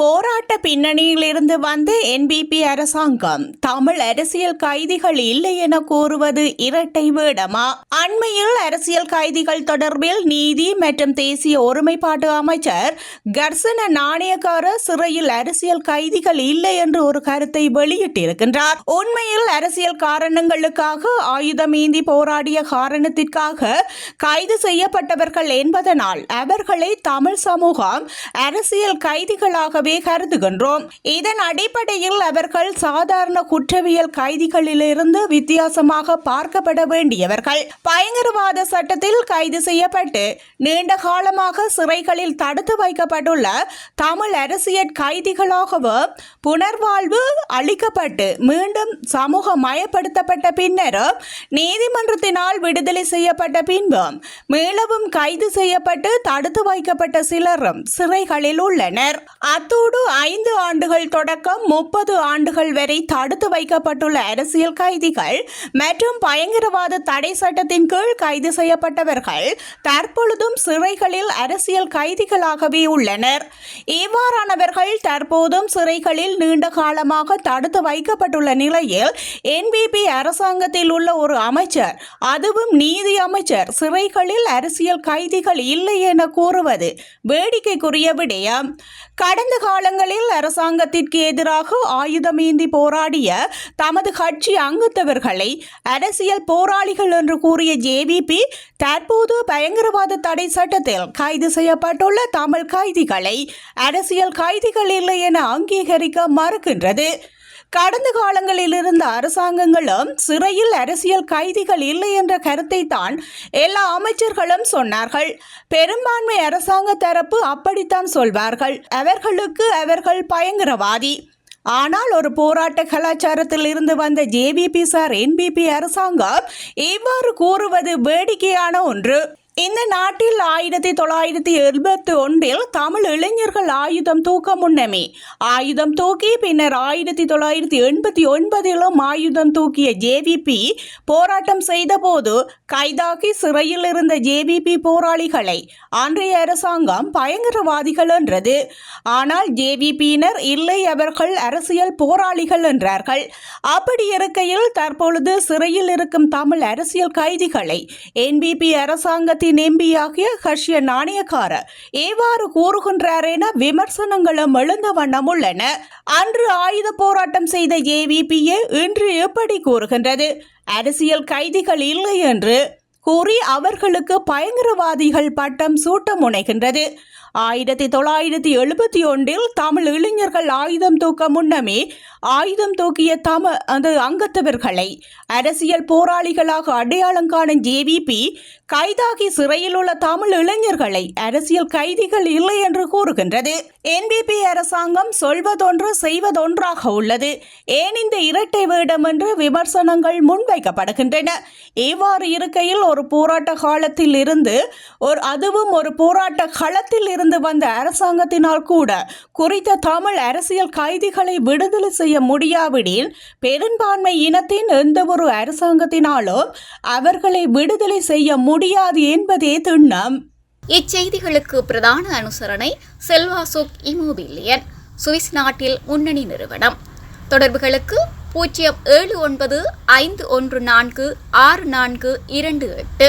போராட்ட பின்னணியிலிருந்து வந்த என்பிபி அரசாங்கம் தமிழ் அரசியல் கைதிகள் இல்லை என கூறுவது இரட்டை வேடமா? அண்மையில் அரசியல் கைதிகள் தொடர்பில் நீதி மற்றும் தேசிய ஒருமைப்பாட்டு அமைச்சர் கர்சன நாணயக்கார சிறையில் அரசியல் கைதிகள் இல்லை என்று ஒரு கருத்தை வெளியிட்டிருக்கின்றார். உண்மையில் அரசியல் காரணங்களுக்காக ஆயுதமேந்தி போராடிய காரணத்திற்காக கைது செய்யப்பட்டவர்கள் என்பதனால் அவர்களை தமிழ் சமூகம் அரசியல் கைதிகளாகவே கருதுகின்றோம். இதன் அடிப்படையில் அவர்கள் சாதாரண குற்றவியல் கைதிகளிலிருந்து வித்தியாசமாக பார்க்கப்பட வேண்டியவர்கள். பயங்கரவாத சட்டத்தில் கைது செய்யப்பட்டு நீண்ட காலமாக சிறைகளில் தடுத்து வைக்கப்பட்டுள்ள தமிழ் அரசியல் கைதிகளாகவும் புனர்வாழ்வு அளிக்கப்பட்டு மீண்டும் சமூக மயப்படுத்தப்பட்ட பின்னரும் நீதிமன்றத்தினால் விடுதலை செய்யப்பட்ட பின்பும் மேலவும் கைது செய்யப்பட்டு தடுத்து வைக்கப்பட்ட சிலரும் சிறைகளில் உள்ளனர். அத்தோடு ஐந்து ஆண்டுகள் தொடக்கம் முப்பது ஆண்டுகள் வரை தடுத்து வைக்கப்பட்டுள்ள அரசியல் கைதிகள் மற்றும் பயங்கரவாத தடை சட்டத்தின் கீழ் கைது செய்யப்பட்டவர்கள் தற்பொழுதும் சிறைகளில் அரசியல் கைதிகளாகவே உள்ளனர். இவ்வாறானவர்கள் தற்போதும் சிறைகளில் நீண்ட காலமாக தடுத்து வைக்கப்பட்டுள்ள நிலையில் என்பிபி அரசாங்கத்தில் உள்ள ஒரு அமைச்சர் அதுவும் நீதி அமைச்சர் சிறைகளில் அரசியல் கைதிகள் இல்லை என கூறுவது வேடிக்கைக்குரிய விடயம். கடந்த காலங்களில் அரசாங்கத்திற்கு எதிராக ஆயுதமேந்தி போராடிய தமது கட்சி அங்கத்தவர்களை அரசியல் போராளிகள் என்று கூறிய ஜேவிபி தற்போது பயங்கரவாத தடை சட்டத்தில் கைது செய்யப்பட்டுள்ள தமிழ் கைதிகளை அரசியல் கைதிகள் இல்லை என அங்கீகரிக்க மறுக்கின்றது. கடந்த காலங்களில் இருந்த அரசாங்கங்களும் சிறையில் அரசியல் கைதிகள் இல்லை என்ற கருத்தை தான் எல்லா அமைச்சர்களும் சொன்னார்கள். பெரும்பான்மை அரசாங்க தரப்பு அப்படித்தான் சொல்வார்கள். அவர்களுக்கு அவர்கள் பயங்கரவாதி. ஆனால் ஒரு போராட்ட கலாச்சாரத்தில் இருந்து வந்த ஜேபிபி சார் என்பிபி அரசாங்கம் இவ்வாறு கூறுவது வேடிக்கையான ஒன்று. இந்த நாட்டில் ஆயிரத்தி தொள்ளாயிரத்தி எழுபத்தி ஒன்றில் தமிழ் இளைஞர்கள் ஆயுதம் தூக்க முன்னமே. ஆயுதம் தூக்கி பின்னர் ஆயிரத்தி தொள்ளாயிரத்தி எண்பத்தி ஒன்பதிலும் ஆயுதம் தூக்கிய ஜேவிபி போராட்டம் செய்தபோது கைதாகி சிறையில் இருந்த ஜேவிபி போராளிகளை அன்றைய அரசாங்கம் பயங்கரவாதிகள் என்றது. ஆனால் ஜேவிபியினர் இல்லை அவர்கள் அரசியல் போராளிகள் என்றார்கள். அப்படி இருக்கையில் தற்பொழுது சிறையில் இருக்கும் தமிழ் அரசியல் கைதிகளை என்பிபி அரசாங்கத்தின் எம்பியாகிய ஹர்ஷிய நாணயக்காரர் ஏவாறு கூறுகின்றார் என விமர்சனங்களும் எழுந்த வண்ணம் உள்ளன. அன்று ஆயுத போராட்டம் செய்த ஏவிபிஏ இன்று எப்படி கூறுகின்றது? அரசியல் கைதிகள் இல்லை என்று கூறி அவர்களுக்கு பயங்கரவாதிகள் பட்டம் சூட்ட முனைகின்றது. ஆயிரத்தி தொள்ளாயிரத்தி எழுபத்தி ஒன்றில் தமிழ் இளைஞர்கள் ஆயுதம் தூக்க முன்னமே ஆயுதம் தூக்கிய தம அந்த அங்கத்தவர்களை அரசியல் போராளிகளாக அடையாளம் காணும் ஜேவிபி கைதாகி சிறையில் உள்ள தமிழ் இளைஞர்களை அரசியல் கைதிகள் இல்லை என்று கூறுகின்றது. என்பிபி அரசாங்கம் சொல்வதொன்று செய்வதொன்றாக உள்ளது. ஏன் இந்த இரட்டை வேடம் என்று விமர்சனங்கள் முன்வைக்கப்படுகின்றன. இவ்வாறு இருக்கையில் ஒரு போராட்ட காலத்தில் இருந்து ஒரு அதுவும் ஒரு போராட்ட களத்தில் இருந்து வந்த அரசாங்கத்தினால் கூட குறித்த தமிழ் அரசியல் கைதிகளை விடுதலை செய்ய முடியாவிடில் பெரும்பான்மை இனத்தின் எந்த ஒரு அரசாங்கத்தினாலும் அவர்களை விடுதலை செய்ய முடியாது என்பதே திண்ணம். இச்செய்திகளுக்கு பிரதான அனுசரணை செல்வாசோக் இமோபிலியன் சுவிஸ் நாட்டில் முன்னணி நிறுவனம். தொடர்புகளுக்கு பூஜ்ஜியம் ஏழு ஒன்பது ஐந்து ஒன்று நான்கு ஆறு நான்கு இரண்டு எட்டு.